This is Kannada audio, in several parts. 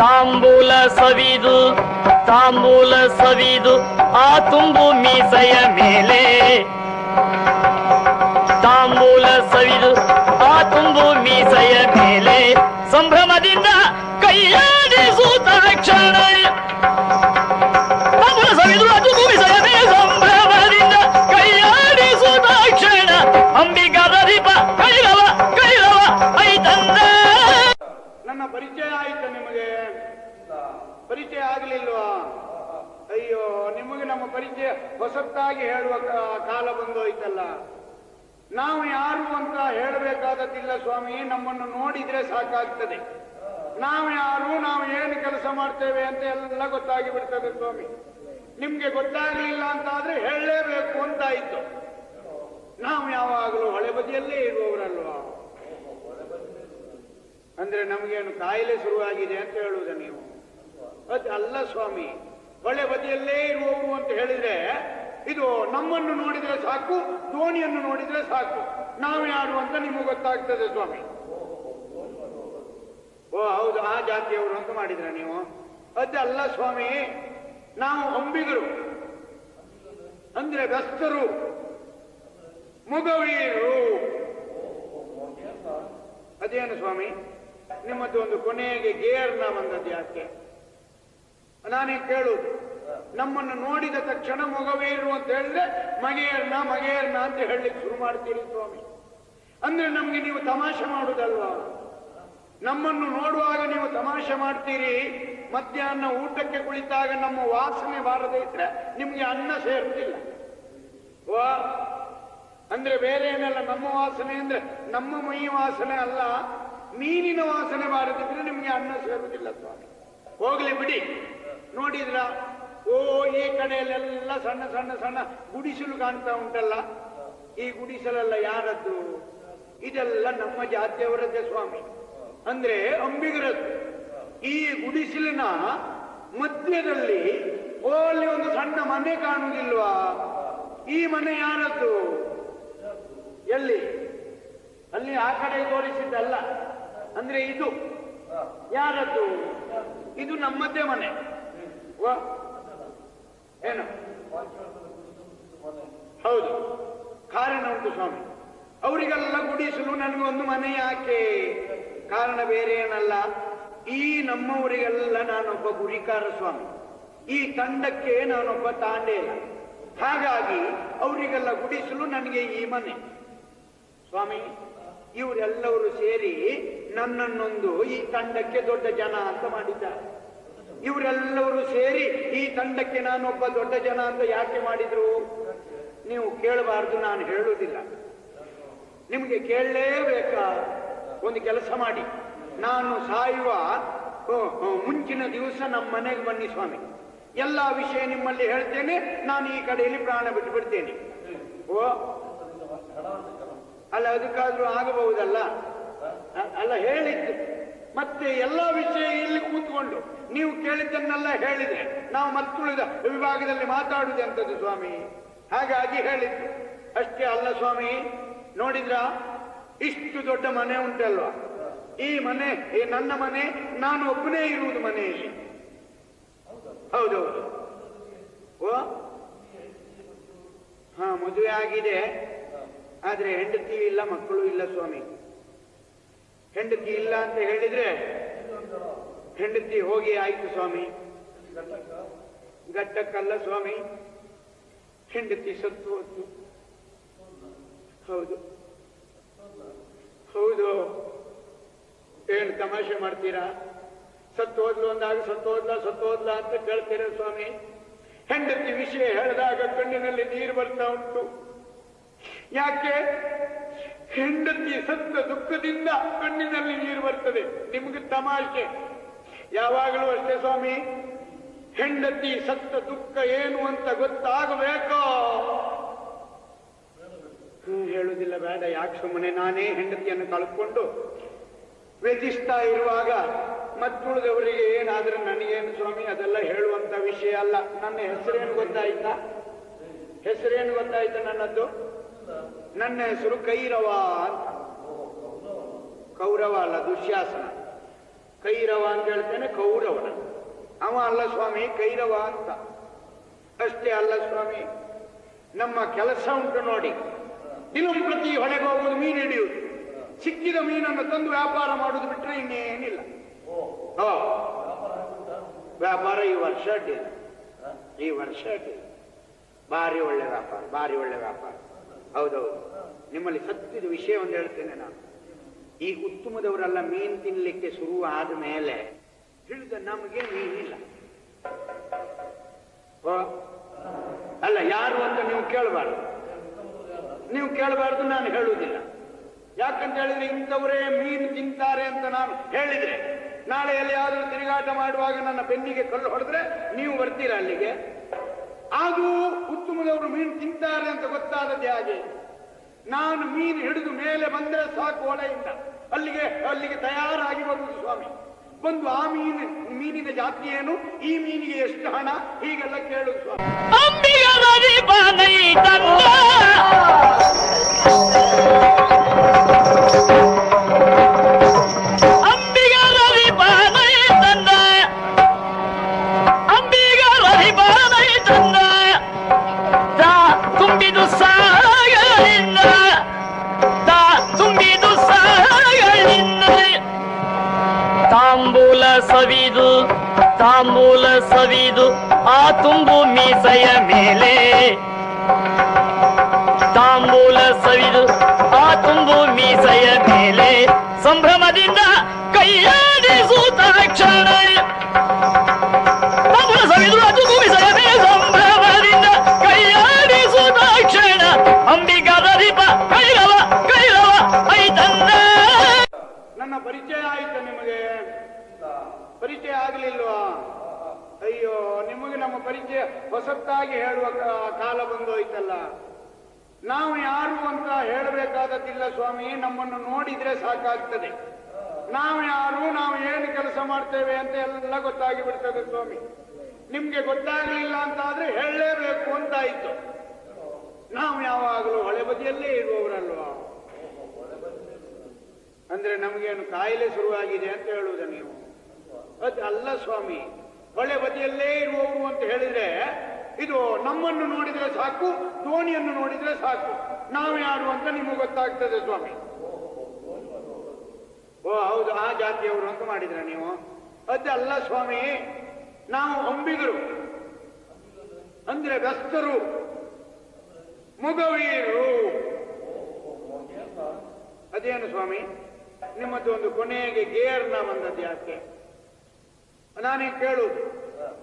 ತಾಂಬೂಲ ಸವಿದು ತಾಂಬೂಲ ಸವಿದು ಆ ತುಂಬು ಮೀಸೆಯ ಮೇಲೆ. ತಾಂಬೂಲ ಸವಿದು ಆ ತುಂಬು ಮೀಸೆಯ ಮೇಲೆ. ಸಂಭ್ರಮದಿಂದ ಮೀಸೆಯ ಮೇಲೆ ಸಂಭ್ರಮದಿಂದ ಕ್ಷಣ ಪರಿಚಯ ಆಯ್ತು ನಿಮಗೆ? ಪರಿಚಯ ಆಗಲಿಲ್ವಾ? ಅಯ್ಯೋ, ನಿಮಗೆ ನಮ್ಮ ಪರಿಚಯ ಹೊಸತ್ತಾಗಿ ಹೇಳುವ ಕಾಲ ಬಂದೋಯ್ತಲ್ಲ. ನಾವು ಯಾರು ಅಂತ ಹೇಳಬೇಕಾದದ್ದಿಲ್ಲ ಸ್ವಾಮಿ, ನಮ್ಮನ್ನು ನೋಡಿದ್ರೆ ಸಾಕಾಗ್ತದೆ. ನಾವು ಯಾರು, ನಾವು ಏನು ಕೆಲಸ ಮಾಡ್ತೇವೆ ಅಂತ ಎಲ್ಲ ಗೊತ್ತಾಗಿ ಬಿಡ್ತದೆ ಸ್ವಾಮಿ. ನಿಮ್ಗೆ ಅಂತ ಆದ್ರೆ ಹೇಳಲೇಬೇಕು ಅಂತಾಯ್ತು. ನಾವು ಯಾವಾಗಲೂ ಹೊಳೆ ಬದಿಯಲ್ಲೇ ಇರುವವರಲ್ವಾ? ಅಂದ್ರೆ ನಮಗೇನು ಕಾಯಿಲೆ ಶುರುವಾಗಿದೆ ಅಂತ ಹೇಳುವುದ ನೀವು? ಅದು ಅಲ್ಲ ಸ್ವಾಮಿ. ಹೊಳೆ ಬದಿಯಲ್ಲೇ ಇರುವವರು ಅಂತ ಹೇಳಿದ್ರೆ, ಇದು ನಮ್ಮನ್ನು ನೋಡಿದ್ರೆ ಸಾಕು, ಧೋನಿಯನ್ನು ನೋಡಿದ್ರೆ ಸಾಕು. ನಾವು ಯಾರು ಅಂತ ನಿಮಗೆ ಗೊತ್ತಾಗ್ತದೆ ಸ್ವಾಮಿ. ಓ, ಹೌದು, ಆ ಜಾತಿಯವರು ಅಂತ ಮಾಡಿದ್ರ ನೀವು? ಅದಲ್ಲ ಸ್ವಾಮಿ, ನಾವು ಅಂಬಿಗರು ಅಂದ್ರೆ ವ್ಯಸ್ತರು ಮುಗವೀರು ಅದೇನು ಸ್ವಾಮಿ? ನಿಮ್ಮದು ಒಂದು ಕೊನೆಗೆ ಗೇರ್ನ ಬಂದದ್ದು ಯಾಕೆ? ನಾನೇ ಕೇಳುದು. ನಮ್ಮನ್ನು ನೋಡಿದ ತಕ್ಷಣ ಮೊಗವೇರು ಅಂತ ಹೇಳಿದ್ರೆ, ಮಗೆಯರ್ನ ಮಗೆಯರ್ನ ಅಂತ ಹೇಳಲಿಕ್ಕೆ ಶುರು ಮಾಡ್ತೀರಿ ಸ್ವಾಮಿ. ಅಂದ್ರೆ ನಮ್ಗೆ ನೀವು ತಮಾಷೆ ಮಾಡುದಲ್ವಾ? ನಮ್ಮನ್ನು ನೋಡುವಾಗ ನೀವು ತಮಾಷೆ ಮಾಡ್ತೀರಿ. ಮಧ್ಯಾಹ್ನ ಊಟಕ್ಕೆ ಕುಳಿತಾಗ ನಮ್ಮ ವಾಸನೆ ಬಾರದೇ ಇದ್ರೆ ನಿಮ್ಗೆ ಅನ್ನ ಸೇರುತ್ತಿಲ್ಲ ವಾ. ಅಂದ್ರೆ ಬೇರೆ ಏನಲ್ಲ, ನಮ್ಮ ವಾಸನೆ ಅಂದ್ರೆ ನಮ್ಮ ಮೈ ವಾಸನೆ ಅಲ್ಲ. ಮೀನಿನ ವಾಸನೆ ಬಾರದಿದ್ರೆ ನಿಮ್ಗೆ ಅನ್ನ ಸೇರುವುದಿಲ್ಲ ಸ್ವಾಮಿ. ಹೋಗ್ಲಿ ಬಿಡಿ. ನೋಡಿದ್ರ? ಓ, ಈ ಕಡೆಯಲ್ಲೆಲ್ಲ ಸಣ್ಣ ಸಣ್ಣ ಸಣ್ಣ ಗುಡಿಸಲು ಕಾಣ್ತಾ ಉಂಟಲ್ಲ? ಈ ಗುಡಿಸಲೆಲ್ಲ ಯಾರದ್ದು? ಇದೆಲ್ಲ ನಮ್ಮ ಜಾತಿಯವರದ್ದೇ ಸ್ವಾಮಿ. ಅಂದ್ರೆ ಅಂಬಿಗರದ್ದು. ಈ ಗುಡಿಸಲಿನ ಮಧ್ಯದಲ್ಲಿ ಓ ಅಲ್ಲಿ ಒಂದು ಸಣ್ಣ ಮನೆ ಕಾಣುವುದಿಲ್ವಾ? ಈ ಮನೆ ಯಾರದ್ದು? ಎಲ್ಲಿ? ಅಲ್ಲಿ ಆ ಕಡೆ ತೋರಿಸಿದ್ದಲ್ಲ. ಅಂದ್ರೆ ಇದು. ಯಾರದ್ದು? ಇದು ನಮ್ಮದೇ ಮನೆ. ಹೌದು. ಕಾರಣ ಉಂಟು ಸ್ವಾಮಿ. ಅವರಿಗೆಲ್ಲ ಗುಡಿಸಲು ನನಗೊಂದು ಮನೆ ಯಾಕೆ? ಕಾರಣ ಬೇರೆ ಏನಲ್ಲ. ಈ ನಮ್ಮವರಿಗೆಲ್ಲ ನಾನೊಬ್ಬ ಗುರಿಕಾರ ಸ್ವಾಮಿ. ಈ ತಂಡಕ್ಕೆ ನಾನೊಬ್ಬ ತಾಂಡೇಲ ಹಾಗಾಗಿ ಅವರಿಗೆಲ್ಲ ಗುಡಿಸಲು ನನಗೆ ಈ ಮನೆ. ಸ್ವಾಮಿ ಇವರೆಲ್ಲವರು ಸೇರಿ ನನ್ನನ್ನೊಂದು ಈ ತಂಡಕ್ಕೆ ದೊಡ್ಡ ಜನ ಅಂತ ಮಾಡಿದ್ದಾರೆ. ಇವರೆಲ್ಲವರು ಸೇರಿ ಈ ತಂಡಕ್ಕೆ ನಾನೊಬ್ಬ ದೊಡ್ಡ ಜನ ಅಂತ ಯಾಕೆ ಮಾಡಿದ್ರು? ನೀವು ಕೇಳಬಾರ್ದು, ನಾನು ಹೇಳುವುದಿಲ್ಲ. ನಿಮಗೆ ಕೇಳಲೇಬೇಕಾ? ಒಂದು ಕೆಲಸ ಮಾಡಿ. ನಾನು ಸಾಯುವ ಮುಂಚಿನ ದಿವಸ ನಮ್ಮ ಮನೆಗೆ ಬನ್ನಿ ಸ್ವಾಮಿ. ಎಲ್ಲ ವಿಷಯ ನಿಮ್ಮಲ್ಲಿ ಹೇಳ್ತೇನೆ. ನಾನು ಈ ಕಡೆಯಲ್ಲಿ ಪ್ರಾಣ ಬಿಟ್ಟು ಬಿಡ್ತೇನೆ. ಓ, ಅಲ್ಲ, ಅದಕ್ಕಾದ್ರೂ ಆಗಬಹುದಲ್ಲ? ಅಲ್ಲ, ಹೇಳಿದ್ದು. ಮತ್ತೆ ಎಲ್ಲ ವಿಷಯ ಇಲ್ಲಿ ಕೂತ್ಕೊಂಡು ನೀವು ಕೇಳಿದ್ದನ್ನೆಲ್ಲ ಹೇಳಿದೆ. ನಾವು ಮತ್ತುಳಿದ ವಿಭಾಗದಲ್ಲಿ ಮಾತಾಡುದೆ ಅಂತದ್ದು ಸ್ವಾಮಿ? ಹಾಗಾಗಿ ಹೇಳಿದ್ದು. ಅಷ್ಟೇ ಅಲ್ಲ ಸ್ವಾಮಿ, ನೋಡಿದ್ರ? ಇಷ್ಟು ದೊಡ್ಡ ಮನೆ ಉಂಟಲ್ವಾ? ಈ ಮನೆ, ಈ ನನ್ನ ಮನೆ, ನಾನು ಒಬ್ಬನೇ ಇರುವುದು ಮನೆಯಲ್ಲಿ. ಹೌದೌದು. ಓ? ಹಾ, ಮದುವೆ ಆಗಿದೆ. ಆದ್ರೆ ಹೆಂಡತಿ ಇಲ್ಲ, ಮಕ್ಕಳು ಇಲ್ಲ ಸ್ವಾಮಿ. ಹೆಂಡತಿ ಇಲ್ಲ ಅಂತ ಹೇಳಿದ್ರೆ ಹೆಂಡತಿ ಹೋಗಿ ಆಯ್ತು ಸ್ವಾಮಿ. ಗಟ್ಟಕ್ಕಲ್ಲ ಸ್ವಾಮಿ. ಹೆಂಡತಿ ಸತ್ತು ಹೋಯ್ತು. ಹೌದು. ಹೌದು. ಏನು ತಮಾಷೆ ಮಾಡ್ತೀರಾ? ಸತ್ತು ಹೋದ್ಲು ಅಂದಾಗ ಸತ್ತು ಹೋದ್ಲ ಸತ್ತು ಹೋದ್ಲ ಅಂತ ಕೇಳ್ತೀರ ಸ್ವಾಮಿ? ಹೆಂಡತಿ ವಿಷಯ ಹೇಳಿದಾಗ ಕಣ್ಣಿನಲ್ಲಿ ನೀರು ಬರ್ತಾ ಉಂಟು. ಯಾಕೆ? ಹೆಂಡತಿ ಸತ್ತ ದುಃಖದಿಂದ ಕಣ್ಣಿನಲ್ಲಿ ನೀರು ಬರ್ತದೆ. ನಿಮಗೆ ತಮಾಷೆ. ಯಾವಾಗಲೂ ಅಷ್ಟೇ ಸ್ವಾಮಿ. ಹೆಂಡತಿ ಸತ್ತ ದುಃಖ ಏನು ಅಂತ ಗೊತ್ತಾಗಬೇಕೋ? ಹೇಳುವುದಿಲ್ಲ ಬೇಡ. ಯಾಕೆ ಸುಮ್ಮನೆ ನಾನೇ ಹೆಂಡತಿಯನ್ನು ಕಳ್ಕೊಂಡು ವ್ಯತಿಸ್ತಾ ಇರುವಾಗ ಮತ್ತುಳಿದವರಿಗೆ ಏನಾದರೂ ನನಗೇನು ಸ್ವಾಮಿ, ಅದೆಲ್ಲ ಹೇಳುವಂತ ವಿಷಯ ಅಲ್ಲ. ನನ್ನ ಹೆಸರೇನು ಗೊತ್ತಾಯ್ತಾ? ಹೆಸರೇನು ಗೊತ್ತಾಯ್ತಾ ನನ್ನದ್ದು? ನನ್ನ ಹೆಸರು ಕೈರವ ಅಂತ ಕೌರವ ಅಲ್ಲ, ದುಶ್ಯಾಸನ. ಕೈರವ ಅಂತ ಹೇಳ್ತೇನೆ, ಕೌರವನ. ಅವ ಅಲ್ಲ ಸ್ವಾಮಿ, ಕೈರವ ಅಂತ. ಅಷ್ಟೇ ಅಲ್ಲ ಸ್ವಾಮಿ, ನಮ್ಮ ಕೆಲಸ ಉಂಟು ನೋಡಿ. ದಿನಂಪ್ರತಿ ಹೊಳೆಗೆ ಹೋಗುವುದು ಮೀನು ಹಿಡಿಯುವುದು. ಸಿಕ್ಕಿದ ಮೀನನ್ನು ತಂದು ವ್ಯಾಪಾರ ಮಾಡುದು ಬಿಟ್ಟರೆ ಇನ್ನೇನಿಲ್ಲ. ವ್ಯಾಪಾರ ಈ ವರ್ಷ ಅಡ್ಡಿಲ್ಲ ಈ ವರ್ಷ ಅಡ್ಡಿಲ್ಲ ಭಾರಿ ಒಳ್ಳೆ ವ್ಯಾಪಾರ, ಭಾರಿ ಒಳ್ಳೆ ವ್ಯಾಪಾರ. ಹೌದೌದು. ನಿಮ್ಮಲ್ಲಿ ಸತ್ಯದ ವಿಷಯ ಒಂದು ಹೇಳ್ತೇನೆ ನಾನು. ಈ ಉತ್ತಮದವರೆಲ್ಲ ಮೀನ್ ತಿನ್ಲಿಕ್ಕೆ ಶುರು ಆದ ಮೇಲೆ ತಿಳಿದ ನಮಗೆ ಮೀನಿಲ್ಲ ಅಲ್ಲ, ಯಾರು ಅಂತ ನೀವು ಕೇಳಬಾರ್ದು. ನೀವು ಕೇಳಬಾರ್ದು ನಾನು ಹೇಳುವುದಿಲ್ಲ. ಯಾಕಂತ ಹೇಳಿದ್ರೆ ಇಂಥವರೇ ಮೀನು ತಿಂತಾರೆ ಅಂತ ನಾನು ಹೇಳಿದ್ರೆ ನಾಳೆ ಎಲ್ಲಿಯಾದರೂ ತಿರುಗಾಟ ಮಾಡುವಾಗ ನನ್ನ ಬೆನ್ನಿಗೆ ಕಲ್ಲು ಹೊಡೆದ್ರೆ ನೀವು ಬರ್ತೀರಾ ಅಲ್ಲಿಗೆ? ಅದು ಉತ್ತಮದವರು ಮೀನು ತಿಂತಾರೆ ಅಂತ ಗೊತ್ತಾದದ್ದೇ ಹಾಗೆ. ನಾನು ಮೀನು ಹಿಡಿದು ಮೇಲೆ ಬಂದರೆ ಸಾಕು ಹೊಳೆಯಿಂದ ಅಲ್ಲಿಗೆ ಅಲ್ಲಿಗೆ ತಯಾರಾಗಿ ಬರುವುದು ಸ್ವಾಮಿ. ಬಂದು ಆ ಮೀನು, ಮೀನಿನ ಜಾತಿ ಏನು? ಈ ಮೀನಿಗೆ ಎಷ್ಟು ಹಣ? ಹೀಗೆಲ್ಲ ಕೇಳುದು ಸ್ವಾಮಿ. ತಾಂಬೂಲ ಸವಿದು ಆ ತುಂಬು ಮೀಸೆಯ ಮೇಲೆ. ತಾಂಬೂಲ ಸವಿದು ಆ ತುಂಬು ಮೀಸೆಯ ಮೇಲೆ. ಸಂಭ್ರಮದಿಂದ ಕೈಯಾಡಿಸುತ್ತ ಕ್ಷಣ ತಾಂಬೂಲ ಸವಿದು ಆ ತುಂಬು ಮೀಸೆಯ ಮೇಲೆ ಸಂಭ್ರಮದಿಂದ ಕೈಯಾಡಿಸುತ್ತ ಕ್ಷಣ. ಅಂಬಿಗರ ದೀಪ, ಕೈರವ ಕೈರವ, ಐತಂದ. ನನ್ನ ಪರಿಚಯ ಆಯ್ತು ನಿಮಗೆ. ಪರಿಚಯ ಆಗಲಿಲ್ವಾ? ಅಯ್ಯೋ, ನಿಮಗೆ ನಮ್ಮ ಪರಿಚಯ ಹೊಸತ್ತಾಗಿ ಹೇಳುವ ಕಾಲ ಬಂದೋಯ್ತಲ್ಲ. ನಾವು ಯಾರು ಅಂತ ಹೇಳಬೇಕಾದದ್ದಿಲ್ಲ ಸ್ವಾಮಿ, ನಮ್ಮನ್ನು ನೋಡಿದ್ರೆ ಸಾಕಾಗ್ತದೆ. ನಾವು ಯಾರು, ನಾವು ಏನು ಕೆಲಸ ಮಾಡ್ತೇವೆ ಅಂತ ಎಲ್ಲ ಗೊತ್ತಾಗಿ ಬಿಡ್ತದೆ ಸ್ವಾಮಿ. ನಿಮ್ಗೆ ಗೊತ್ತಾಗಲಿಲ್ಲ ಅಂತ ಆದ್ರೆ ಹೇಳಲೇಬೇಕು ಅಂತಾಯ್ತು. ನಾವು ಯಾವಾಗಲೂ ಹೊಳೆ ಬದಿಯಲ್ಲೇ ಇರುವವರಲ್ವಾ? ಅಂದ್ರೆ ನಮಗೇನು ಕಾಯಿಲೆ ಶುರುವಾಗಿದೆ ಅಂತ ಹೇಳುವುದ ನೀವು? ಅದು ಅಲ್ಲ ಸ್ವಾಮಿ. ಹೊಳೆ ಬದಿಯಲ್ಲೇ ಇರುವವರು ಅಂತ ಹೇಳಿದ್ರೆ, ಇದು ನಮ್ಮನ್ನು ನೋಡಿದ್ರೆ ಸಾಕು ದೋಣಿಯನ್ನು ನೋಡಿದ್ರೆ ಸಾಕು. ನಾವು ಯಾರು ಅಂತ ನಿಮಗೆ ಗೊತ್ತಾಗ್ತದೆ ಸ್ವಾಮಿ. ಓ, ಹೌದು, ಆ ಜಾತಿಯವರು ಅಂತ ಮಾಡಿದ್ರ ನೀವು. ಅದಲ್ಲ ಸ್ವಾಮಿ, ನಾವು ಅಂಬಿಗರು ಅಂದ್ರೆ ವ್ಯಸ್ತರು. ಮುಗವೀರು. ಅದೇನು ಸ್ವಾಮಿ? ನಿಮ್ಮದು ಒಂದು ಕೊನೆಗೆ ಗೇರ್ನ ಬಂದದ್ದು ಯಾಕೆ? ನಾನೇ ಕೇಳು,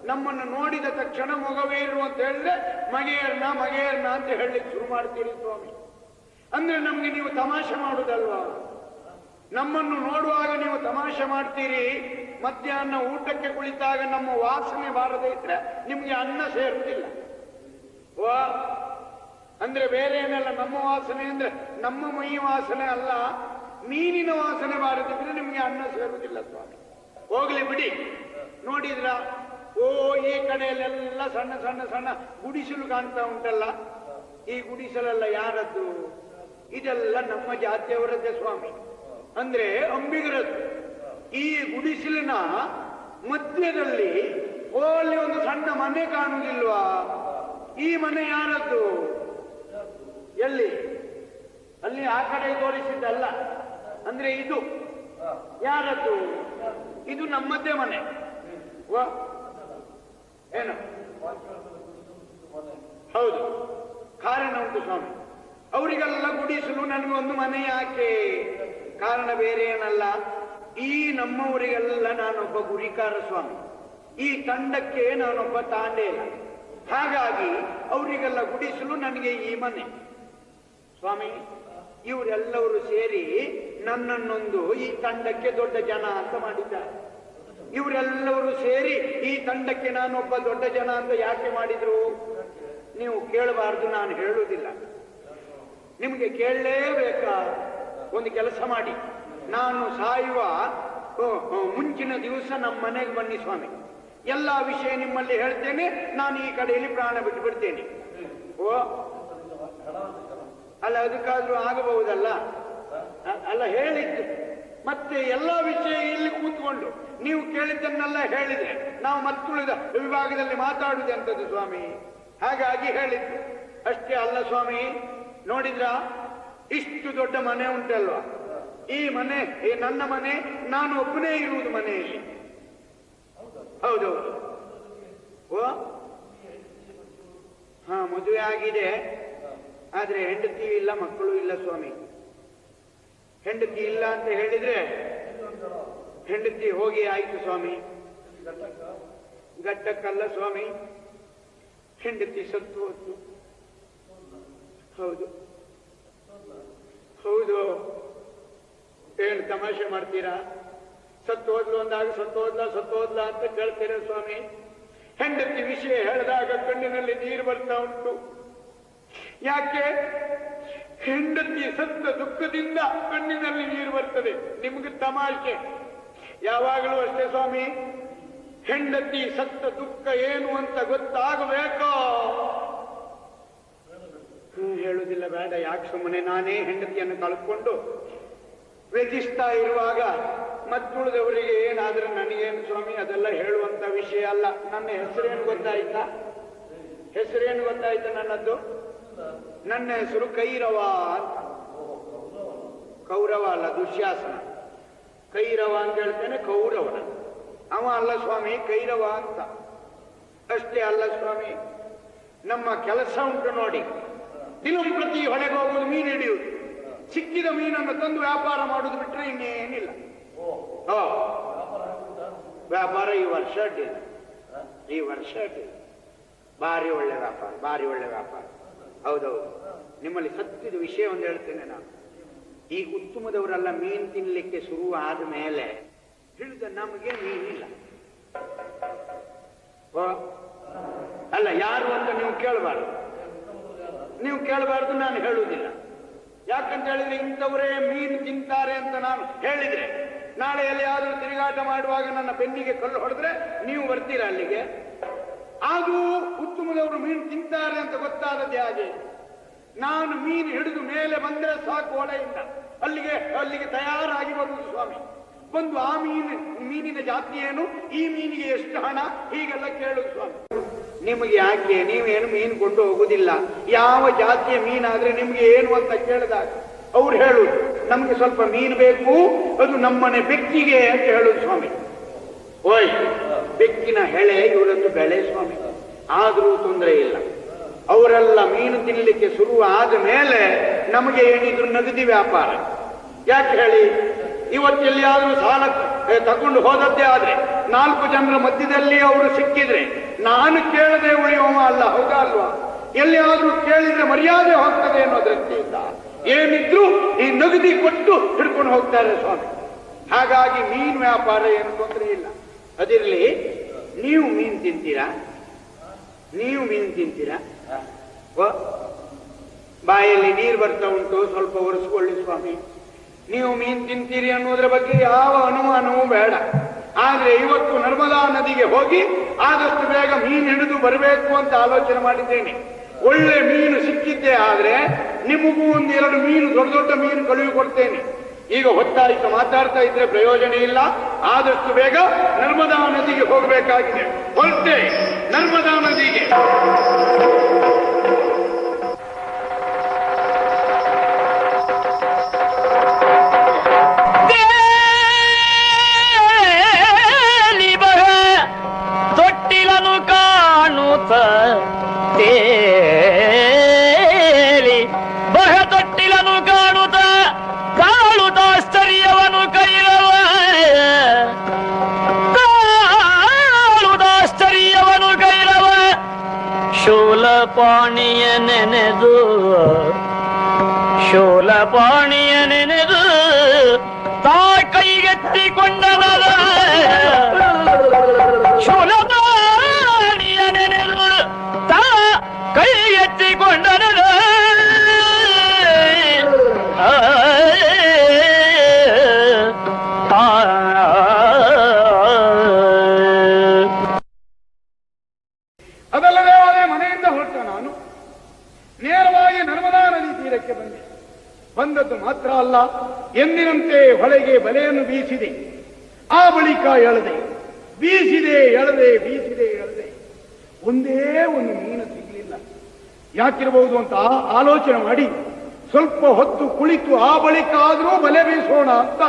ನಮ್ಮನ್ನು ನೋಡಿದ ತಕ್ಷಣ ಮೊಗವೀರು ಅಂತ ಹೇಳಿದ್ರೆ, ಮಗೆಯರ್ನ ಮಗೆಯರ್ನ ಅಂತ ಹೇಳಲಿಕ್ಕೆ ಶುರು ಮಾಡ್ತೀರಿ ಸ್ವಾಮಿ. ಅಂದ್ರೆ ನಮ್ಗೆ ನೀವು ತಮಾಷೆ ಮಾಡುದಲ್ವಾ? ನಮ್ಮನ್ನು ನೋಡುವಾಗ ನೀವು ತಮಾಷೆ ಮಾಡ್ತೀರಿ, ಮಧ್ಯಾಹ್ನ ಊಟಕ್ಕೆ ಕುಳಿತಾಗ ನಮ್ಮ ವಾಸನೆ ಬಾರದೇ ಇದ್ರೆ ನಿಮ್ಗೆ ಅನ್ನ ಸೇರುವುದಿಲ್ಲ ವಾ, ಅಂದ್ರೆ ಬೇರೆ ಏನಲ್ಲ, ನಮ್ಮ ವಾಸನೆ ಅಂದ್ರೆ ನಮ್ಮ ಮೈ ವಾಸನೆ ಅಲ್ಲ, ಮೀನಿನ ವಾಸನೆ ಬಾರದಿದ್ರೆ ನಿಮ್ಗೆ ಅನ್ನ ಸೇರುವುದಿಲ್ಲ ಸ್ವಾಮಿ. ಹೋಗ್ಲಿ ಬಿಡಿ. ನೋಡಿದ್ರ? ಓ, ಈ ಕಡೆಯಲ್ಲೆಲ್ಲ ಸಣ್ಣ ಸಣ್ಣ ಸಣ್ಣ ಗುಡಿಸಲು ಕಾಣ್ತಾ ಉಂಟಲ್ಲ? ಈ ಗುಡಿಸಲೆಲ್ಲ ಯಾರದ್ದು? ಇದೆಲ್ಲ ನಮ್ಮ ಜಾತಿಯವರದ್ದೇ ಸ್ವಾಮಿ. ಅಂದ್ರೆ ಅಂಬಿಗರದ್ದು. ಈ ಗುಡಿಸಲಿನ ಮಧ್ಯದಲ್ಲಿ ಓ ಅಲ್ಲಿ ಒಂದು ಸಣ್ಣ ಮನೆ ಕಾಣುವುದಿಲ್ವಾ? ಈ ಮನೆ ಯಾರದ್ದು? ಎಲ್ಲಿ? ಅಲ್ಲಿ ಆ ಕಡೆ ತೋರಿಸಿದ್ದಲ್ಲ. ಅಂದ್ರೆ ಇದು. ಯಾರದ್ದು? ಇದು ನಮ್ಮದೇ ಮನೆ. ಏನು? ಹೌದು. ಕಾರಣ ಉಂಟು ಸ್ವಾಮಿ. ಅವರಿಗೆಲ್ಲ ಗುಡಿಸಲು ನನಗೊಂದು ಮನೆ ಯಾಕೆ? ಕಾರಣ ಬೇರೆ ಏನಲ್ಲ. ಈ ನಮ್ಮವರಿಗೆಲ್ಲ ನಾನೊಬ್ಬ ಗುರಿಕಾರ ಸ್ವಾಮಿ. ಈ ತಂಡಕ್ಕೆ ನಾನೊಬ್ಬ ತಾಂಡೇಲ. ಹಾಗಾಗಿ ಅವರಿಗೆಲ್ಲ ಗುಡಿಸಲು ನನಗೆ ಈ ಮನೆ. ಸ್ವಾಮಿ ಇವರೆಲ್ಲವರು ಸೇರಿ ನನ್ನನ್ನೊಂದು ಈ ತಂಡಕ್ಕೆ ದೊಡ್ಡ ಜನ ಅಂತ ಮಾಡಿದ್ದಾರೆ. ಇವರೆಲ್ಲರೂ ಸೇರಿ ಈ ತಂಡಕ್ಕೆ ನಾನೊಬ್ಬ ದೊಡ್ಡ ಜನ ಅಂತ ಯಾಕೆ ಮಾಡಿದ್ರು? ನೀವು ಕೇಳಬಾರ್ದು, ನಾನು ಹೇಳುವುದಿಲ್ಲ. ನಿಮಗೆ ಕೇಳಲೇಬೇಕಾ? ಒಂದು ಕೆಲಸ ಮಾಡಿ. ನಾನು ಸಾಯುವ ಮುಂಚಿನ ದಿವಸ ನಮ್ಮ ಮನೆಗೆ ಬನ್ನಿ ಸ್ವಾಮಿ. ಎಲ್ಲ ವಿಷಯ ನಿಮ್ಮಲ್ಲಿ ಹೇಳ್ತೇನೆ. ನಾನು ಈ ಕಡೆಯಲ್ಲಿ ಪ್ರಾಣ ಬಿಟ್ಟು ಬಿಡ್ತೇನೆ. ಓ, ಅಲ್ಲ, ಅದಕ್ಕಾದ್ರೂ ಆಗಬಹುದಲ್ಲ? ಅಲ್ಲ, ಹೇಳಿದ್ದು. ಮತ್ತೆ ಎಲ್ಲ ವಿಷಯ ಇಲ್ಲಿ ಕೂತ್ಕೊಂಡು ನೀವು ಕೇಳಿದ್ದನ್ನೆಲ್ಲ ಹೇಳಿದೆ. ನಾವು ಮತ್ತುಳಿದ ವಿಭಾಗದಲ್ಲಿ ಮಾತಾಡುವುದು ಅಂತದ್ದು ಸ್ವಾಮಿ? ಹಾಗಾಗಿ ಹೇಳಿದ್ದು. ಅಷ್ಟೇ ಅಲ್ಲ ಸ್ವಾಮಿ, ನೋಡಿದ್ರ? ಇಷ್ಟು ದೊಡ್ಡ ಮನೆ ಉಂಟಲ್ವಾ? ಈ ಮನೆ, ಈ ನನ್ನ ಮನೆ, ನಾನು ಒಬ್ಬನೇ ಇರುವುದು ಮನೆಯಲ್ಲಿ. ಹೌದು ಓ? ಹಾ, ಮದುವೆ ಆಗಿದೆ. ಆದ್ರೆ ಹೆಂಡತಿ ಇಲ್ಲ, ಮಕ್ಕಳು ಇಲ್ಲ ಸ್ವಾಮಿ. ಹೆಂಡತಿ ಇಲ್ಲ ಅಂತ ಹೇಳಿದ್ರೆ ಹೆಂಡತಿ ಹೋಗಿ ಆಯ್ತು ಸ್ವಾಮಿ. ಗಟ್ಟಕ್ಕಲ್ಲ ಸ್ವಾಮಿ. ಹೆಂಡತಿ ಸತ್ತು ಹೊತ್ತು ಹೌದು. ಹೌದು. ಏನು ತಮಾಷೆ ಮಾಡ್ತೀರಾ? ಸತ್ತು ಹೋದ್ಲು ಅಂದಾಗ ಸತ್ತು ಹೋದ್ಲ ಸತ್ತು ಹೋದ್ಲ ಅಂತ ಕೇಳ್ತೀರ ಸ್ವಾಮಿ? ಹೆಂಡತಿ ವಿಷಯ ಹೇಳಿದಾಗ ಕಣ್ಣಿನಲ್ಲಿ ನೀರು ಬರ್ತಾ ಉಂಟು. ಯಾಕೆ? ಹೆಂಡತಿ ಸತ್ತ ದುಃಖದಿಂದ ಕಣ್ಣಿನಲ್ಲಿ ನೀರು ಬರ್ತದೆ. ನಿಮ್ಗೆ ತಮಾಷೆ. ಯಾವಾಗಲೂ ಅಷ್ಟೇ ಸ್ವಾಮಿ. ಹೆಂಡತಿ ಸತ್ತ ದುಃಖ ಏನು ಅಂತ ಗೊತ್ತಾಗಬೇಕೋ? ಹೇಳುವುದಿಲ್ಲ ಬೇಡ. ಯಾಕೆ ಸುಮ್ಮನೆ ನಾನೇ ಹೆಂಡತಿಯನ್ನು ಕಳ್ಕೊಂಡು ವ್ಯಜಿಸ್ತಾ ಇರುವಾಗ ಮತ್ತುಳಿದವರಿಗೆ ಏನಾದ್ರೆ ನನಗೇನು ಸ್ವಾಮಿ? ಅದೆಲ್ಲ ಹೇಳುವಂತ ವಿಷಯ ಅಲ್ಲ. ನನ್ನ ಹೆಸರೇನು ಗೊತ್ತಾಯ್ತಾ? ಹೆಸರೇನು ಗೊತ್ತಾಯ್ತಾ ನನ್ನದ್ದು? ನನ್ನ ಹೆಸರು ಕೈರವ ಅಂತ. ಕೌರವ ಅಲ್ಲ, ದುಶ್ಯಾಸನ. ಕೈರವ ಅಂತ ಹೇಳ್ತೇನೆ, ಕೌರವನ. ಅವ ಅಲ್ಲ ಸ್ವಾಮಿ, ಕೈರವ ಅಂತ. ಅಷ್ಟೇ ಅಲ್ಲ ಸ್ವಾಮಿ, ನಮ್ಮ ಕೆಲಸ ಉಂಟು ನೋಡಿ. ದಿನಂಪ್ರತಿ ಹೊಳೆಗೆ ಹೋಗುವುದು ಮೀನು ಹಿಡಿಯುವುದು. ಸಿಕ್ಕಿದ ಮೀನನ್ನು ತಂದು ವ್ಯಾಪಾರ ಮಾಡುದು ಬಿಟ್ಟರೆ ಇನ್ನೇನಿಲ್ಲ. ವ್ಯಾಪಾರ ಈ ವರ್ಷ ಅಡ್ಡಿಲ್ಲ. ಈ ವರ್ಷ ಅಡ್ಡಿಲ್ಲ. ಭಾರಿ ಒಳ್ಳೆ ವ್ಯಾಪಾರ, ಭಾರಿ ಒಳ್ಳೆ ವ್ಯಾಪಾರ. ಹೌದೌದು. ನಿಮ್ಮಲ್ಲಿ ಸತ್ಯದ ವಿಷಯ ಒಂದು ಹೇಳ್ತೇನೆ ನಾನು. ಈ ಉತ್ತಮದವರೆಲ್ಲ ಮೀನ್ ತಿನ್ಲಿಕ್ಕೆ ಶುರು ಆದ ಮೇಲೆ ಹಿಡಿದ ನಮಗೆ ಮೀನಿಲ್ಲ ಅಲ್ಲ, ಯಾರು ಅಂತ ನೀವು ಕೇಳಬಾರ್ದು. ನೀವು ಕೇಳಬಾರ್ದು, ನಾನು ಹೇಳುವುದಿಲ್ಲ. ಯಾಕಂತ ಹೇಳಿದ್ರೆ ಇಂಥವರೇ ಮೀನು ತಿಂತಾರೆ ಅಂತ ನಾನು ಹೇಳಿದ್ರೆ ನಾಳೆ ಎಲ್ಲಿಯಾದ್ರೂ ತಿರುಗಾಟ ಮಾಡುವಾಗ ನನ್ನ ಬೆನ್ನಿಗೆ ಕಲ್ಲು ಹೊಡೆದ್ರೆ ನೀವು ಬರ್ತೀರಾ ಅಲ್ಲಿಗೆ? ಅದು ಉತ್ತಮದವರು ಮೀನು ತಿಂತಾರೆ ಅಂತ ಗೊತ್ತಾದದ್ದು ಹಾಗೆ. ನಾನು ಮೀನು ಹಿಡಿದು ಮೇಲೆ ಬಂದ್ರೆ ಸಾಕು ಹೊಳೆಯಿಂದ ಅಲ್ಲಿಗೆ ಅಲ್ಲಿಗೆ ತಯಾರಾಗಿ ಬರುವುದು ಸ್ವಾಮಿ. ಬಂದು ಆ ಮೀನು, ಮೀನಿನ ಜಾತಿ ಏನು? ಈ ಮೀನಿಗೆ ಎಷ್ಟು ಹಣ? ಹೀಗೆಲ್ಲ ಕೇಳುದು ಸ್ವಾಮಿ. ನಿಮಗೆ ಯಾಕೆ? ನೀವೇನು ಮೀನು ಕೊಂಡು ಹೋಗುದಿಲ್ಲ. ಯಾವ ಜಾತಿಯ ಮೀನಾದ್ರೆ ನಿಮ್ಗೆ ಏನು ಅಂತ ಕೇಳಿದಾಗ ಅವ್ರು ಹೇಳುದು, ನಮ್ಗೆ ಸ್ವಲ್ಪ ಮೀನು ಬೇಕು, ಅದು ನಮ್ಮನೆ ಬೆಕ್ಕಿಗೆ ಅಂತ ಹೇಳುದು ಸ್ವಾಮಿ. ಓಯ್, ಬೆಕ್ಕಿನ ಹೆಳೆ ಇವರದ್ದು ಬೆಳೆ ಸ್ವಾಮಿ. ಆದರೂ ತೊಂದರೆ ಇಲ್ಲ. ಅವರೆಲ್ಲ ಮೀನು ತಿನ್ನಲಿಕ್ಕೆ ಶುರು ಆದ ಮೇಲೆ ನಮಗೆ ಏನಿದ್ರು ನಗದಿ ವ್ಯಾಪಾರ. ಯಾಕೆ ಹೇಳಿ? ಇವತ್ತೆಲ್ಲಿಯಾದ್ರೂ ಸಾಲ ತಗೊಂಡು ಹೋದದ್ದೇ ಆದ್ರೆ ನಾಲ್ಕು ಜನರ ಮಧ್ಯದಲ್ಲಿ ಅವರು ಸಿಕ್ಕಿದ್ರೆ ನಾನು ಕೇಳದೆ ಉಳಿಯುವ ಅಲ್ಲ, ಹೌದಾ ಅಲ್ವಾ? ಎಲ್ಲಿಯಾದ್ರೂ ಕೇಳಿದ್ರೆ ಮರ್ಯಾದೆ ಹೋಗ್ತದೆ ಅನ್ನೋ ದೃಷ್ಟಿಯಿಂದ ಏನಿದ್ರು ಈ ನಗದಿ ಕೊಟ್ಟು ಹಿಡ್ಕೊಂಡು ಹೋಗ್ತಾರೆ ಸ್ವಾಮಿ. ಹಾಗಾಗಿ ಮೀನು ವ್ಯಾಪಾರ ಏನು ತೊಂದರೆ ಇಲ್ಲ. ಅದಿರಲಿ, ನೀವು ಮೀನು ತಿಂತೀರಾ? ನೀವು ಮೀನು ತಿಂತೀರಾ? ಬಾಯಲ್ಲಿ ನೀರು ಬರ್ತಾ ಉಂಟು, ಸ್ವಲ್ಪ ಒರೆಸ್ಕೊಳ್ಳಿ ಸ್ವಾಮಿ. ನೀವು ಮೀನು ತಿಂತೀರಿ ಅನ್ನೋದ್ರ ಬಗ್ಗೆ ಯಾವ ಅನುಮಾನವೂ ಬೇಡ. ಆದ್ರೆ ಇವತ್ತು ನರ್ಮದಾ ನದಿಗೆ ಹೋಗಿ ಆದಷ್ಟು ಬೇಗ ಮೀನು ಹಿಡಿದು ಬರಬೇಕು ಅಂತ ಆಲೋಚನೆ ಮಾಡಿದ್ದೇನೆ. ಒಳ್ಳೆ ಮೀನು ಸಿಕ್ಕಿದ್ದೆ ಆದ್ರೆ ನಿಮಗೂ ಒಂದು ಎರಡು ಮೀನು, ದೊಡ್ಡ ದೊಡ್ಡ ಮೀನು ಕಳುವಿ ಕೊಡ್ತೇನೆ. ಈಗ ಹೊತ್ತಾಯಿತು ಮಾತಾಡ್ತಾ ಇದ್ರೆ ಪ್ರಯೋಜನ ಇಲ್ಲ. ಆದಷ್ಟು ಬೇಗ ನರ್ಮದಾ ನದಿಗೆ ಹೋಗಬೇಕಾಗಿದೆ. ಹೊರಟೆ ನರ್ಮದಾ ನದಿಗೆ. ಎತ್ತಿಕೊಂಡನ ಅದಲ್ಲದೆ ಅವರೇ ಮನೆಯಿಂದ ಹೊರಟ ನಾನು. ನೇರವಾಗಿ ನರ್ಮದಾ ನದಿ ತೀರಕ್ಕೆ ಬಂದೆ. ಬಂದದ್ದು ಮಾತ್ರ ಅಲ್ಲ, ಎಂದಿನಂತೆ ಹೊಳೆಗೆ ಬಲೆಯನ್ನು ಬೀಸಿದೆ. ಆ ಬಳಿಕ ಎಳೆದೆ. ಬೀಸಿದೆ ಎಳೆದೆ ಬೀಸಿದೆ, ಎಳೆದೆ. ಒಂದೇ ಒಂದು ಯಾಕಿರಬಹುದು ಅಂತ ಆಲೋಚನೆ ಮಾಡಿ ಸ್ವಲ್ಪ ಹೊತ್ತು ಕುಳಿತು ಆ ಬಳಿಕ ಆದರೂ ಬಲೆ ಬೀಸೋಣ ಅಂತ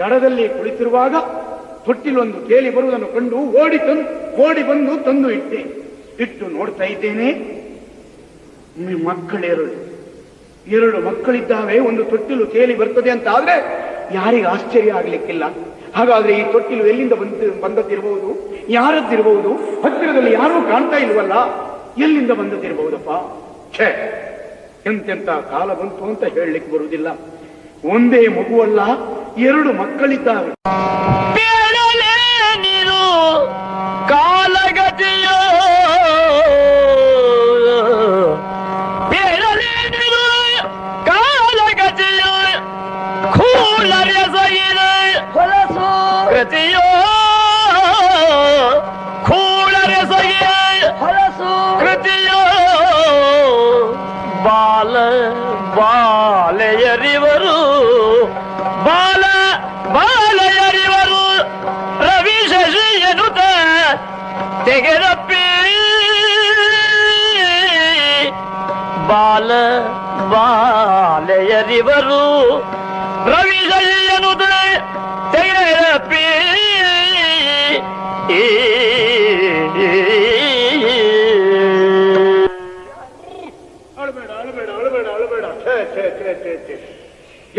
ದಡದಲ್ಲಿ ಕುಳಿತಿರುವಾಗ ತೊಟ್ಟಿಲೊಂದು ಕೇಳಿ ಬರುವುದನ್ನು ಕಂಡು ಓಡಿ ತಂದು, ಓಡಿ ಬಂದು ತಂದು ಇಟ್ಟೆ. ಇಟ್ಟು ನೋಡ್ತಾ ಇದ್ದೇನೆ ಮಕ್ಕಳೆರಡು ಎರಡು ಮಕ್ಕಳಿದ್ದಾವೆ, ಒಂದು ತೊಟ್ಟಿಲು ಕೇಳಿ ಬರ್ತದೆ ಅಂತ ಆದ್ರೆ ಯಾರಿಗೆ ಆಶ್ಚರ್ಯ ಆಗ್ಲಿಕ್ಕಿಲ್ಲ. ಹಾಗಾದ್ರೆ ಈ ತೊಟ್ಟಿಲು ಎಲ್ಲಿಂದ ಬಂದ ಬಂದದ್ದಿರಬಹುದು ಯಾರದ್ದಿರಬಹುದು ಹತ್ತಿರದಲ್ಲಿ ಯಾರೂ ಕಾಣ್ತಾ ಇಲ್ವಲ್ಲ? ಎಲ್ಲಿಂದ ಬಂದದಿರಬಹುದಪ್ಪ ಛೇ ಎಂತೆಂತ ಕಾಲ ಬಂತು ಅಂತ ಹೇಳಲಿಕ್ಕೆ ಬರುವುದಿಲ್ಲ. ಒಂದೇ ಮಗುವಲ್ಲ ಎರಡು ಮಕ್ಕಳಿದ್ದಾವೆ. ಬಾಲ ಬಾಲೆಯರಿವರು ಬಾಲ ಬಾಲೆಯರಿವರು ರವಿ ಶಶಿ ಎನ್ನುತ್ತ ತೆಗೆದಪ್ಪಿ ಬಾಲ ಬಾಲೆಯರಿವರು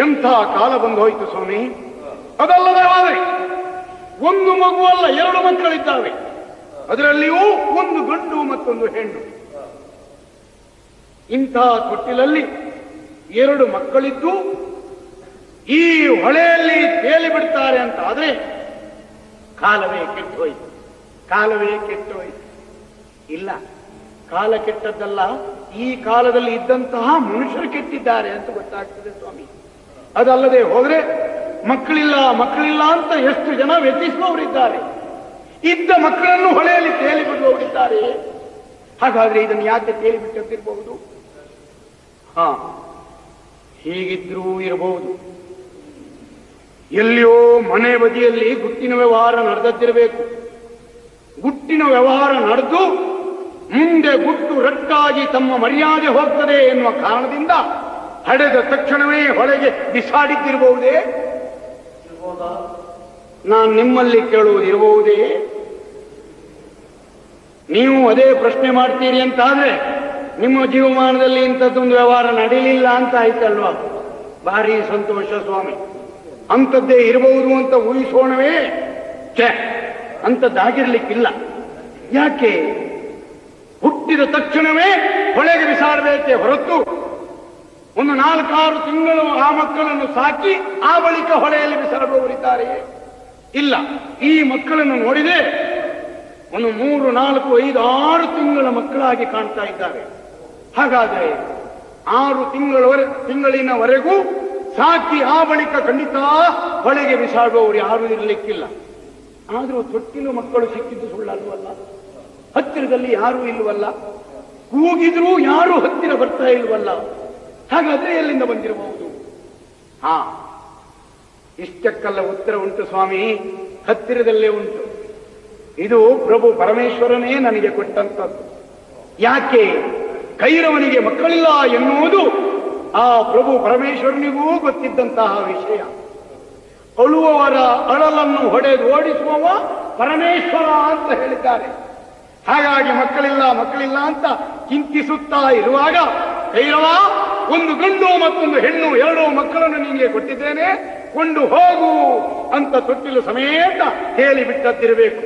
ಎಂಥ ಕಾಲ ಬಂದು ಹೋಯ್ತು ಸ್ವಾಮಿ? ಅದಲ್ಲದೆ ಆದರೆ ಒಂದು ಮಗುವಲ್ಲ ಎರಡು ಮಕ್ಕಳಿದ್ದಾವೆ. ಅದರಲ್ಲಿಯೂ ಒಂದು ಗಂಡು ಮತ್ತೊಂದು ಹೆಣ್ಣು. ಇಂಥ ತೊಟ್ಟಿಲಲ್ಲಿ ಎರಡು ಮಕ್ಕಳಿದ್ದು, ಈ ಹೊಳೆಯಲ್ಲಿ ತೇಲಿ ಬಿಡ್ತಾರೆ ಅಂತ ಆದರೆ ಕಾಲವೇ ಕೆಟ್ಟು ಹೋಯ್ತು ಕಾಲವೇ ಕೆಟ್ಟು ಹೋಯ್ತು ಇಲ್ಲ, ಕಾಲ ಕೆಟ್ಟದ್ದಲ್ಲ, ಈ ಕಾಲದಲ್ಲಿ ಇದ್ದಂತಹ ಮನುಷ್ಯರು ಕೆಟ್ಟಿದ್ದಾರೆ ಅಂತ ಗೊತ್ತಾಗ್ತದೆ ಸ್ವಾಮಿ. ಅದಲ್ಲದೆ ಹೋದರೆ ಮಕ್ಕಳಿಲ್ಲ ಮಕ್ಕಳಿಲ್ಲ ಅಂತ ಎಷ್ಟು ಜನ ವ್ಯತಿಸುವವರಿದ್ದಾರೆ ಇದ್ದ ಮಕ್ಕಳನ್ನು ಹೊಳೆಯಲ್ಲಿ ತೇಲಿ ಬಿಡುವವರಿದ್ದಾರೆ ಹಾಗಾದ್ರೆ ಇದನ್ನು ಯಾಕೆ ತೇಲಿ ಬಿಟ್ಟಿರಬಹುದು ಹಾ, ಹೀಗಿದ್ರೂ ಇರಬಹುದು. ಎಲ್ಲಿಯೋ ಮನೆ ಬದಿಯಲ್ಲಿ ಗುಟ್ಟಿನ ವ್ಯವಹಾರ ನಡೆದದ್ದಿರಬೇಕು. ಗುಟ್ಟಿನ ವ್ಯವಹಾರ ನಡೆದು ಮುಂದೆ ಗುಟ್ಟು ರಟ್ಟಾಗಿ ತಮ್ಮ ಮರ್ಯಾದೆ ಹೋಗ್ತದೆ ಎನ್ನುವ ಕಾರಣದಿಂದ ಹಡೆದ ತಕ್ಷಣವೇ ಹೊಳೆಗೆ ಬಿಸಾಡಿದ್ದಿರಬಹುದೇ ನಾನು ನಿಮ್ಮಲ್ಲಿ ಕೇಳುವುದಿರಬಹುದೇ ನೀವು ಅದೇ ಪ್ರಶ್ನೆ ಮಾಡ್ತೀರಿ ಅಂತಾದ್ರೆ ನಿಮ್ಮ ಜೀವಮಾನದಲ್ಲಿ ಇಂಥದ್ದೊಂದು ವ್ಯವಹಾರ ನಡೀಲಿಲ್ಲ ಅಂತ ಆಯ್ತಲ್ವಾ? ಭಾರಿ ಸಂತೋಷ ಸ್ವಾಮಿ. ಅಂಥದ್ದೇ ಇರಬಹುದು ಅಂತ ಊಹಿಸೋಣವೇ? ಛೇ, ಅಂಥದ್ದಾಗಿರ್ಲಿಕ್ಕಿಲ್ಲ. ಯಾಕೆ? ಹುಟ್ಟಿದ ತಕ್ಷಣವೇ ಹೊಳೆಗೆ ಬಿಸಾಡಬೇಕೆ ಹೊರತು ಒಂದು ನಾಲ್ಕಾರು ತಿಂಗಳು ಆ ಮಕ್ಕಳನ್ನು ಸಾಕಿ ಆ ಬಳಿಕ ಹೊಳೆಯಲ್ಲಿ ಬಿಸಾಡುವವರಿದ್ದಾರೆಯೇ ಇಲ್ಲ, ಈ ಮಕ್ಕಳನ್ನು ನೋಡಿದೆ. ಒಂದು ಮೂರು, ನಾಲ್ಕು, ಐದು, ಆರು ತಿಂಗಳ ಮಕ್ಕಳಾಗಿ ಕಾಣ್ತಾ ಇದ್ದಾರೆ. ಹಾಗಾದರೆ ಆರು ತಿಂಗಳವರೆ, ತಿಂಗಳಿನವರೆಗೂ ಸಾಕಿ ಆ ಬಳಿಕ ಖಂಡಿತ ಹೊಳೆಗೆ ಬಿಸಾಡುವವರು ಯಾರು ಇರಲಿಕ್ಕಿಲ್ಲ. ಆದರೂ ತೊಟ್ಟಿಲು ಮಕ್ಕಳು ಸಿಕ್ಕಿದ್ದು ಸುಳ್ಳಲ್ವಲ್ಲ? ಹತ್ತಿರದಲ್ಲಿ ಯಾರೂ ಇಲ್ವಲ್ಲ ಕೂಗಿದ್ರೂ ಯಾರು ಹತ್ತಿರ ಬರ್ತಾ ಇಲ್ವಲ್ಲ? ಹಾಗಾದ್ರೆ ಎಲ್ಲಿಂದ ಬಂದಿರಬಹುದು? ಹಾ, ಇಷ್ಟಕ್ಕಲ್ಲ ಉತ್ತರ ಉಂಟು ಸ್ವಾಮಿ. ಹತ್ತಿರದಲ್ಲೇ ಉಂಟು. ಇದು ಪ್ರಭು ಪರಮೇಶ್ವರನೇ ನನಗೆ ಕೊಟ್ಟಂತದ್ದು ಯಾಕೆ? ಕೈರವನಿಗೆ ಮಕ್ಕಳಿಲ್ಲ ಎನ್ನುವುದು ಆ ಪ್ರಭು ಪರಮೇಶ್ವರನಿಗೂ ಗೊತ್ತಿದ್ದಂತಹ ವಿಷಯ. ಅಳುವವರ ಅಳಲನ್ನು ಹೊಡೆದು ಓಡಿಸುವವ ಪರಮೇಶ್ವರ ಅಂತ ಹೇಳಿದ್ದಾರೆ. ಹಾಗಾಗಿ ಮಕ್ಕಳಿಲ್ಲ ಮಕ್ಕಳಿಲ್ಲ ಅಂತ ಚಿಂತಿಸುತ್ತಾ ಇರುವಾಗ ಕೈರವ ಒಂದು ಗಂಡು ಮತ್ತೊಂದು ಹೆಣ್ಣು, ಎರಡು ಮಕ್ಕಳನ್ನು ನಿಮಗೆ ಕೊಟ್ಟಿದ್ದೇನೆ. ಕೊಂಡು ಹೋಗು ಅಂತ ತೊಟ್ಟಿಲು ಸಮೇತ ಹೇಳಿ ಬಿಟ್ಟದ್ದಿರಬೇಕು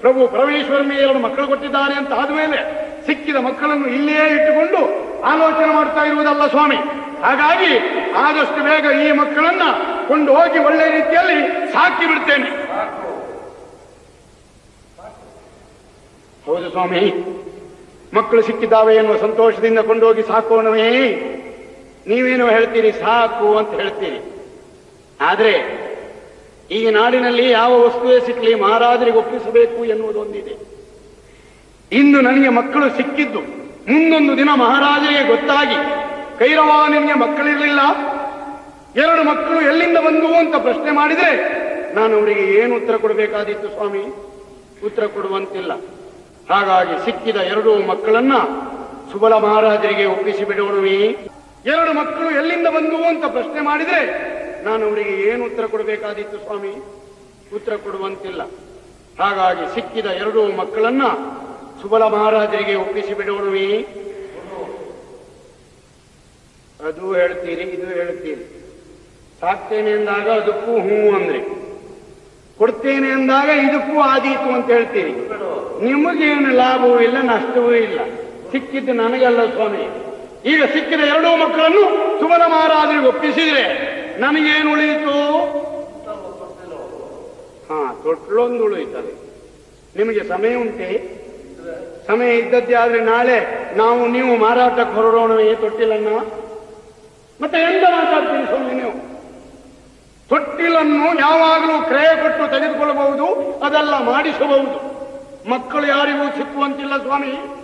ಪ್ರಭು ಪರಮೇಶ್ವರನೇ ಎರಡು ಮಕ್ಕಳು ಕೊಟ್ಟಿದ್ದಾನೆ ಅಂತ ಆದಮೇಲೆ ಸಿಕ್ಕಿದ ಮಕ್ಕಳನ್ನು ಇಲ್ಲೇ ಇಟ್ಟುಕೊಂಡು ಆಲೋಚನೆ ಮಾಡ್ತಾ ಇರುವುದಲ್ಲ ಸ್ವಾಮಿ. ಹಾಗಾಗಿ ಆದಷ್ಟು ಬೇಗ ಈ ಮಕ್ಕಳನ್ನ ಕೊಂಡು ಹೋಗಿ ಒಳ್ಳೆ ರೀತಿಯಲ್ಲಿ ಸಾಕಿ ಬಿಡ್ತೇನೆ. ಹೌದು ಸ್ವಾಮಿ. ಮಕ್ಕಳು ಸಿಕ್ಕಿದ್ದಾವೆ ಎನ್ನುವ ಸಂತೋಷದಿಂದ ಕೊಂಡೋಗಿ ಸಾಕೋಣವೇ. ನೀವೇನು ಹೇಳ್ತೀರಿ ಸಾಕು ಅಂತ ಹೇಳ್ತೀರಿ ಆದರೆ, ಈ ನಾಡಿನಲ್ಲಿ ಯಾವ ವಸ್ತುವೇ ಸಿಕ್ಕಲಿ ಮಹಾರಾಜರಿಗೆ ಒಪ್ಪಿಸಬೇಕು ಎನ್ನುವುದೊಂದಿದೆ. ಇಂದು ನನಗೆ ಮಕ್ಕಳು ಸಿಕ್ಕಿದ್ದು, ಮುಂದೊಂದು ದಿನ ಮಹಾರಾಜರಿಗೆ ಗೊತ್ತಾಗಿ ಕೈರವ ನಿಮಗೆ ಮಕ್ಕಳಿರಲಿಲ್ಲ. ಎರಡು ಮಕ್ಕಳು ಎಲ್ಲಿಂದ ಬಂದು ಅಂತ ಪ್ರಶ್ನೆ ಮಾಡಿದರೆ, ನಾನು ಅವರಿಗೆ ಏನು ಉತ್ತರ ಕೊಡಬೇಕಾದಿತ್ತು ಸ್ವಾಮಿ? ಉತ್ತರ ಕೊಡುವಂತಿಲ್ಲ. ಹಾಗಾಗಿ ಸಿಕ್ಕಿದ ಎರಡೂ ಮಕ್ಕಳನ್ನ ಸುಬಲ ಮಹಾರಾಜರಿಗೆ ಒಪ್ಪಿಸಿ ಬಿಡೋಣವೇ. ಎರಡು ಮಕ್ಕಳು ಎಲ್ಲಿಂದ ಬಂದು ಅಂತ ಪ್ರಶ್ನೆ ಮಾಡಿದ್ರೆ ನಾನು ಅವರಿಗೆ ಏನು ಉತ್ತರ ಕೊಡಬೇಕಾದಿತ್ತು ಸ್ವಾಮಿ? ಉತ್ತರ ಕೊಡುವಂತಿಲ್ಲ. ಹಾಗಾಗಿ ಸಿಕ್ಕಿದ ಎರಡೂ ಮಕ್ಕಳನ್ನ ಸುಬಲ ಮಹಾರಾಜರಿಗೆ ಒಪ್ಪಿಸಿ ಬಿಡೋಣವೇ. ಅದು ಹೇಳ್ತೀರಿ, ಇದು ಹೇಳ್ತೀರಿ. ಸಾಕ್ತೇನೆ ಅಂದಾಗ ಅದಕ್ಕೂ ಹೂ ಅಂದ್ರೆ. ಕೊಡ್ತೇನೆ ಅಂದಾಗ ಇದಕ್ಕೂ ಆದೀತು ಅಂತ ಹೇಳ್ತೀರಿ. ನಿಮಗೇನು ಲಾಭವೂ ಇಲ್ಲ, ನಷ್ಟವೂ ಇಲ್ಲ. ಸಿಕ್ಕಿದ್ದು ನನಗಲ್ಲ ಸ್ವಾಮಿ. ಈಗ ಸಿಕ್ಕಿದ ಎರಡೂ ಮಕ್ಕಳನ್ನು ಸುಮನ ಮಹಾರಾಜರಿಗೆ ಒಪ್ಪಿಸಿದ್ರೆ ನನಗೇನು ಉಳಿಯಿತು? ಹಾ, ತೊಟ್ಲೊಂದು ಉಳಿಯುತ್ತದೆ. ನಿಮಗೆ ಸಮಯ ಉಂಟೆ? ಸಮಯ ಇದ್ದದ್ದೇ ಆದ್ರೆ ನಾಳೆ ನಾವು ನೀವು ಮಾರಾಟಕ್ಕೆ ಹೊರಡೋಣವೇ ತೊಟ್ಟಿಲನ್ನ? ಮತ್ತೆ ಎಂತ ಮಾತಾಡ್ತೀನಿ ಸ್ವಾಮಿ ನೀವು? ತೊಟ್ಟಿಲನ್ನು ಯಾವಾಗಲೂ ಕ್ರಯ ಕೊಟ್ಟು ತೆಗೆದುಕೊಳ್ಳಬಹುದು, ಅದೆಲ್ಲ ಮಾಡಿಸಬಹುದು. ಮಕ್ಕಳು ಯಾರಿಗೂ ಸಿಕ್ಕುವಂತಿಲ್ಲ ಸ್ವಾಮಿ.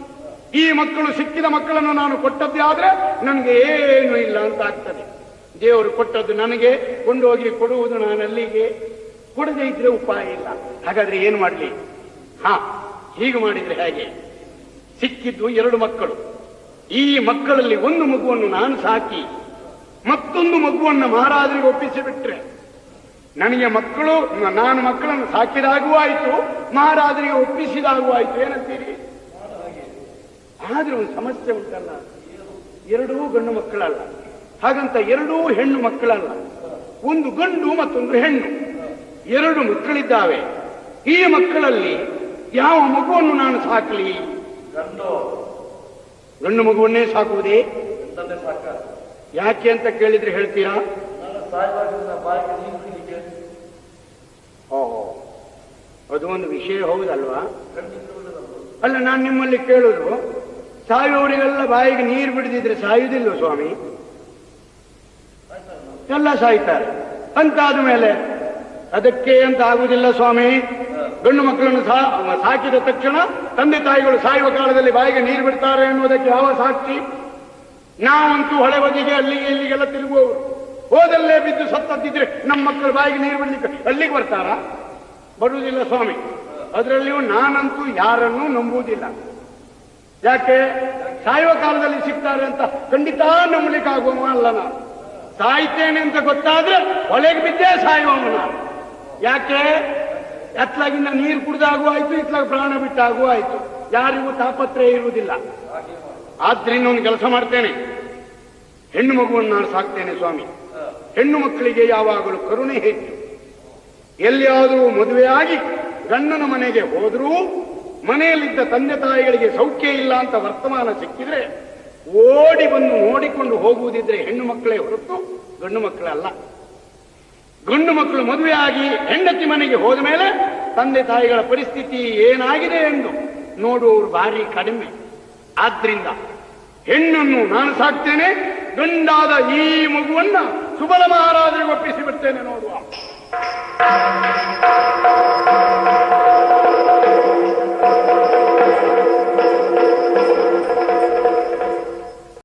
ಈ ಮಕ್ಕಳು ಸಿಕ್ಕಿದ ಮಕ್ಕಳನ್ನು ನಾನು ಕೊಟ್ಟದ್ದೇ ಆದ್ರೆ ನನಗೆ ಏನು ಇಲ್ಲ ಅಂತ ಆಗ್ತದೆ. ದೇವರು ಕೊಟ್ಟದ್ದು ನನಗೆ, ಕೊಂಡೋಗಿ ಕೊಡುವುದು ನಾನು ಅಲ್ಲಿಗೆ ಕೊಡದೇ ಇದ್ರೆ ಉಪಾಯ ಇಲ್ಲ. ಹಾಗಾದ್ರೆ ಏನು ಮಾಡಲಿ? ಹಾ, ಹೀಗೆ ಮಾಡಿದ್ರೆ ಹೇಗೆ? ಸಿಕ್ಕಿದ್ದು ಎರಡು ಮಕ್ಕಳು. ಈ ಮಕ್ಕಳಲ್ಲಿ ಒಂದು ಮಗುವನ್ನು ನಾನು ಸಾಕಿ, ಮತ್ತೊಂದು ಮಗುವನ್ನು ಮಹಾರಾಜರಿಗೆ ಒಪ್ಪಿಸಿ ಬಿಟ್ರೆ, ನನಗೆ ಮಕ್ಕಳು, ನಾನು ಮಕ್ಕಳನ್ನು ಸಾಕಿದಾಗೂ ಆಯಿತು ಮಹಾರಾಜರಿಗೆ ಒಪ್ಪಿಸಿದಾಗೂ ಆಯಿತು. ಏನಂತೀರಿ? ಆದ್ರೆ ಒಂದು ಸಮಸ್ಯೆ ಉಂಟಲ್ಲ. ಎರಡೂ ಗಂಡು ಮಕ್ಕಳಲ್ಲ. ಹಾಗಂತ ಎರಡೂ ಹೆಣ್ಣು ಮಕ್ಕಳಲ್ಲ. ಒಂದು ಗಂಡು ಮತ್ತೊಂದು ಹೆಣ್ಣು. ಎರಡು ಮಕ್ಕಳಿದ್ದಾವೆ. ಈ ಮಕ್ಕಳಲ್ಲಿ ಯಾವ ಮಗುವನ್ನು ನಾನು ಸಾಕಲಿ? ಗಂಡು. ಮಗುವನ್ನೇ ಸಾಕುವುದೇ? ಯಾಕೆ ಅಂತ ಕೇಳಿದ್ರೆ ಹೇಳ್ತೀರಾ? ಓಹೋ ಅದು ಒಂದು ವಿಷಯ ಹೌದಲ್ವಾ? ಅಲ್ಲ ನಾನು ನಿಮ್ಮಲ್ಲಿ ಕೇಳುದು ಸಾಯುವವರಿಗೆಲ್ಲ ಬಾಯಿಗೆ ನೀರು ಬಿಡದಿದ್ರೆ ಸಾಯುವುದಿಲ್ಲ ಸ್ವಾಮಿ? ಎಲ್ಲ ಸಾಯ್ತಾರೆ. ಅಂತಾದ ಮೇಲೆ ಅದಕ್ಕೆ ಅಂತ ಆಗುವುದಿಲ್ಲ ಸ್ವಾಮಿ? ಗಂಡು ಮಕ್ಕಳನ್ನು ಸಾಕಿದ ತಕ್ಷಣ ತಂದೆ ತಾಯಿಗಳು ಸಾಯುವ ಕಾಲದಲ್ಲಿ ಬಾಯಿಗೆ ನೀರು ಬಿಡ್ತಾರೆ ಎನ್ನುವುದಕ್ಕೆ ಯಾವ ಸಾಕ್ಷಿ? ನಾವಂತೂ ಹೊಳೆ ಬದಿಗೆ ಅಲ್ಲಿಗೆ ಇಲ್ಲಿಗೆಲ್ಲ ತಿರುಗುವವರು. ಹೋದಲ್ಲೇ ಬಿದ್ದು ಸತ್ತದ್ದಿದ್ರೆ ನಮ್ಮ ಮಕ್ಕಳು ಬಾಯಿಗೆ ನೀರು ಬಿಡ್ಲಿಕ್ಕೆ ಅಲ್ಲಿಗೆ ಬರ್ತಾರಾ? ಬರುವುದಿಲ್ಲ ಸ್ವಾಮಿ. ಅದರಲ್ಲಿಯೂ ನಾನಂತೂ ಯಾರನ್ನೂ ನಂಬುವುದಿಲ್ಲ. ಯಾಕೆ? ಸಾಯುವ ಕಾಲದಲ್ಲಿ ಸಿಗ್ತಾರೆ ಅಂತ ಖಂಡಿತ ನಂಬಲಿಕ್ಕೆ ಆಗುವ ಅಲ್ಲ ನಾನು. ಸಾಯ್ತೇನೆ ಅಂತ ಗೊತ್ತಾದ್ರೆ ಒಳಗೆ ಬಿದ್ದೇ ಸಾಯುವವ ನಾನು. ಯಾಕೆ? ಎತ್ಲಾಗಿಂದ ನೀರು ಕುಡ್ದಾಗೂ ಆಯ್ತು ಇತ್ಲಾಗ ಪ್ರಾಣ ಬಿಟ್ಟಾಗೂ ಆಯ್ತು. ಯಾರಿಗೂ ತಾಪತ್ರಯ ಇರುವುದಿಲ್ಲ. ಆದ್ರಿಂದ ಒಂದು ಕೆಲಸ ಮಾಡ್ತೇನೆ. ಹೆಣ್ಣು ಮಗುವನ್ನು ನಾನು ಸಾಕ್ತೇನೆ ಸ್ವಾಮಿ. ಹೆಣ್ಣು ಮಕ್ಕಳಿಗೆ ಯಾವಾಗಲೂ ಕರುಣೆ ಹೆಚ್ಚು. ಎಲ್ಲಿಯಾದರೂ ಮದುವೆಯಾಗಿ ಗಂಡನ ಮನೆಗೆ ಹೋದರೂ ಮನೆಯಲ್ಲಿದ್ದ ತಂದೆ ತಾಯಿಗಳಿಗೆ ಸೌಖ್ಯ ಇಲ್ಲ ಅಂತ ವರ್ತಮಾನ ಸಿಕ್ಕಿದ್ರೆ ಓಡಿ ಬಂದು ನೋಡಿಕೊಂಡು ಹೋಗುವುದಿದ್ರೆ ಹೆಣ್ಣು ಮಕ್ಕಳೇ ಹೊರತು ಗಂಡು ಮಕ್ಕಳಲ್ಲ ಗಂಡು ಮಕ್ಕಳು ಮದುವೆಯಾಗಿ ಹೆಂಡತಿ ಮನೆಗೆ ಹೋದ ಮೇಲೆ ತಂದೆ ತಾಯಿಗಳ ಪರಿಸ್ಥಿತಿ ಏನಾಗಿದೆ ಎಂದು ನೋಡುವವರು ಭಾರಿ ಕಡಿಮೆ. ಆದ್ರಿಂದ ಹೆಣ್ಣನ್ನು ನಾನು ಸಾಕ್ತೇನೆ, ಗಂಡಾದ ಈ ಮಗುವನ್ನ ಸುಬಲ ಮಹಾರಾಜರಿಗೆ ಒಪ್ಪಿಸಿ ಬಿಡ್ತೇನೆ ನೋಡುವ